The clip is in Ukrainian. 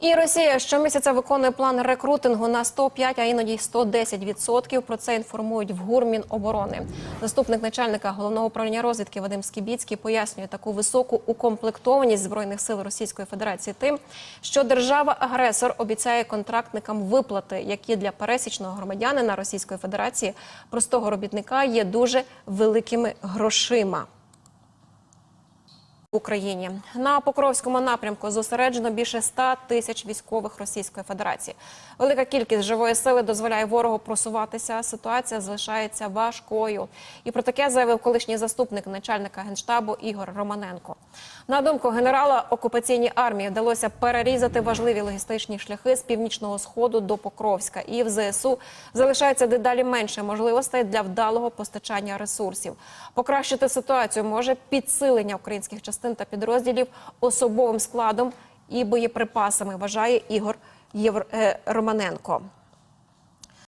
І Росія щомісяця виконує план рекрутингу на 105, а іноді й 110%. Про це інформують в ГУР Міноборони. Заступник начальника головного управління розвідки Вадим Скібіцький пояснює таку високу укомплектованість збройних сил Російської Федерації тим, що держава-агресор обіцяє контрактникам виплати, які для пересічного громадянина Російської Федерації простого робітника є дуже великими грошима. В Україні на Покровському напрямку зосереджено більше 100 тисяч військових Російської Федерації. Велика кількість живої сили дозволяє ворогу просуватися. Ситуація залишається важкою. І про таке заявив колишній заступник начальника генштабу Ігор Романенко. На думку генерала, окупаційній армії вдалося перерізати важливі логістичні шляхи з північного сходу до Покровська. І в ЗСУ залишається дедалі менше можливостей для вдалого постачання ресурсів. Покращити ситуацію може підсилення українських частин та підрозділів особовим складом і боєприпасами. Вважає Ігор Євр... е, Романенко.